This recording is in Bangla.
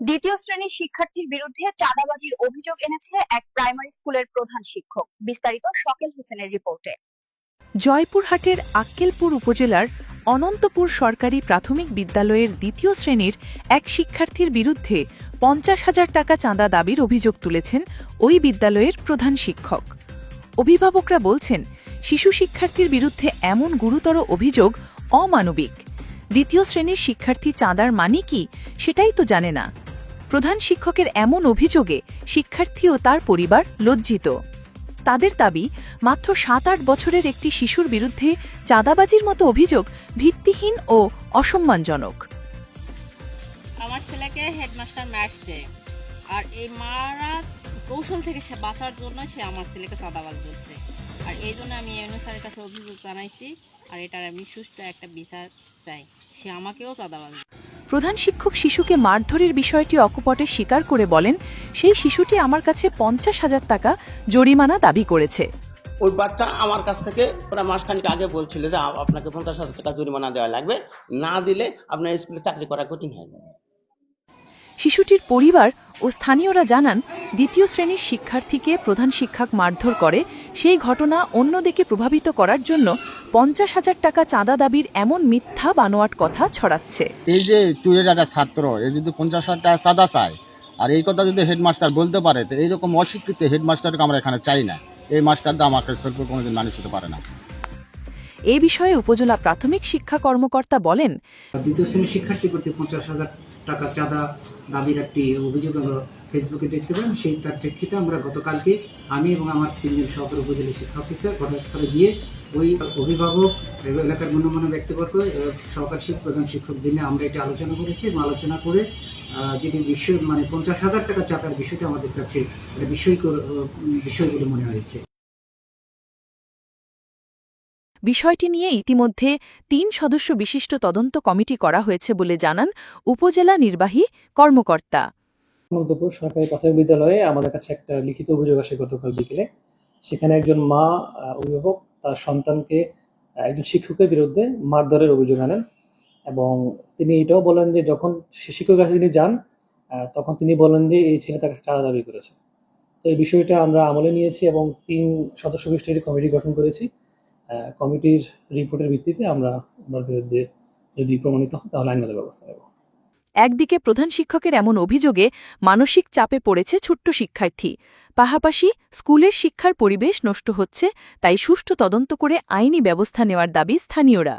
দ্বিতীয় শ্রেণির শিক্ষার্থীর বিরুদ্ধে চাঁদাবাজির অভিযোগ এনেছে এক প্রাইমারি স্কুলের প্রধান শিক্ষক। বিস্তারিত শকেল হোসেনের রিপোর্টে। জয়পুরহাটের আক্কেলপুর উপজেলার অনন্তপুর সরকারি প্রাথমিক বিদ্যালয়ের দ্বিতীয় শ্রেণির এক শিক্ষার্থীর বিরুদ্ধে পঞ্চাশ হাজার টাকা চাঁদা দাবির অভিযোগ তুলেছেন ওই বিদ্যালয়ের প্রধান শিক্ষক। অভিভাবকরা বলছেন, শিশু শিক্ষার্থীর বিরুদ্ধে এমন গুরুতর অভিযোগ অমানবিক। দ্বিতীয় শ্রেণির শিক্ষার্থী চাঁদার মানে কি সেটাই তো জানে না। প্রধান শিক্ষকের এমন অভিযোগে শিক্ষার্থী ও তার পরিবার লজ্জিত। তাদের দাবি, মাত্র সাত আট বছরের একটি শিশুর বিরুদ্ধে চাঁদাবাজির মতো অভিযোগ ভিত্তিহীন ও অসম্মানজনক। আমার ছেলেকে হেডমাস্টার মারছে আর এই মারা কৌশল থেকে সে বাঁচার জন্য সে আমার ছেলেকে চাঁদাবাজ বলছে আর এই জন্য আমি স্যারের কাছে অভিযোগ জানাইছি আর এটার আমি সুষ্ঠু একটা বিচার চাই। সে আমাকেও চাঁদাবাজ প্রধান শিক্ষক শিশুকে মারধরের বিষয়টি অকপটে স্বীকার করে বলেন, সেই শিশুটি আমার কাছে পঞ্চাশ হাজার টাকা জরিমানা দাবি করেছে। ওই বাচ্চা আমার কাছ থেকে প্রায় মাসখানিক আগে বলছিল যে আপনাকে পঞ্চাশ হাজার টাকা জরিমানা দেওয়া লাগবে। না দিলে আপনার স্কুলে চাকরি করা কঠিন হয়ে যাবে। শিশুটির পরিবার ও স্থানীয়রা জানান দ্বিতীয় শ্রেণির শিক্ষার্থীকে প্রধান শিক্ষক মারধর করে সেই ঘটনা অন্যদিকে প্রভাবিত করার জন্য পঞ্চাশ হাজার টাকা চাঁদা দাবির এমন মিথ্যা বানোয়াট কথা ছড়াচ্ছে। এই যে তুই একটা ছাত্র এই যদি পঞ্চাশ হাজার টাকা সাদা চায় আর এই কথা যদি হেডমাস্টার বলতে পারে তো এইরকম অশিক্ষিত হেডমাস্টারকে আমরা এখানে চাই না। এই মাস্টারটা আমাকে সরকার কোনোদিন মানুষ হতে পারে না। এ বিষয়ে উপজেলা প্রাথমিক শিক্ষা কর্মকর্তা বলেন দ্বিতীয় শ্রেণির শিক্ষার্থী প্রতি পঞ্চাশ হাজার টাকা চাঁদা দাবির একটি অভিযোগ আমরা ফেসবুকে দেখতে পেলাম। সেই তার প্রেক্ষিতে আমরা গতকালকে আমি এবং আমার তিনজন সহকারী উপজেলা শিক্ষা অফিসার ঘটনাস্থলে গিয়ে ওই অভিভাবক এবং এলাকার গণ্যমান্য ব্যক্তিবর্গ সহকারী শিক্ষক, প্রধান শিক্ষক দিনে আমরা এটা আলোচনা করেছি এবং আলোচনা করে যেটি বিশ্ব মানে পঞ্চাশ হাজার টাকা চাঁদার বিষয়টা আমাদের কাছে একটা বিষয় বিষয় বলে মনে হয়েছে। বিষয়টি নিয়ে ইতিমধ্যে তিন সদস্য বিশিষ্ট তদন্ত কমিটি করা হয়েছে বলে জানান উপজেলা নির্বাহী কর্মকর্তা। অনন্তপুর সরকারি প্রাথমিক বিদ্যালয়ে আমাদের কাছে একটা লিখিত অভিযোগ আসে গতকাল বিকেলে। সেখানে একজন মা অভিভাবক তার সন্তানকে একজন শিক্ষকের বিরুদ্ধে মারধরের অভিযোগ আনেন এবং তিনি এটাও বলেন যে যখন শিক্ষকের কাছে তিনি যান তখন তিনি বলেন যে এই ছেলে তার কাছে টাকা দাবি করেছে। তো এই বিষয়টা আমরা আমলে নিয়েছি এবং তিন সদস্য বিশিষ্ট কমিটি গঠন করেছি। কমিটির রিপোর্টের ভিত্তিতে আমরা ওনার বিরুদ্ধে যদি প্রমাণিত হয় তাহলে আইনগত ব্যবস্থা নেব। একদিকে প্রধান শিক্ষকের এমন অভিযোগে মানসিক চাপে পড়েছে ছোট্ট শিক্ষার্থী। পাশাপাশি স্কুলের শিক্ষার পরিবেশ নষ্ট হচ্ছে, তাই সুষ্ঠু তদন্ত করে আইনি ব্যবস্থা নেওয়ার দাবি স্থানীয়রা।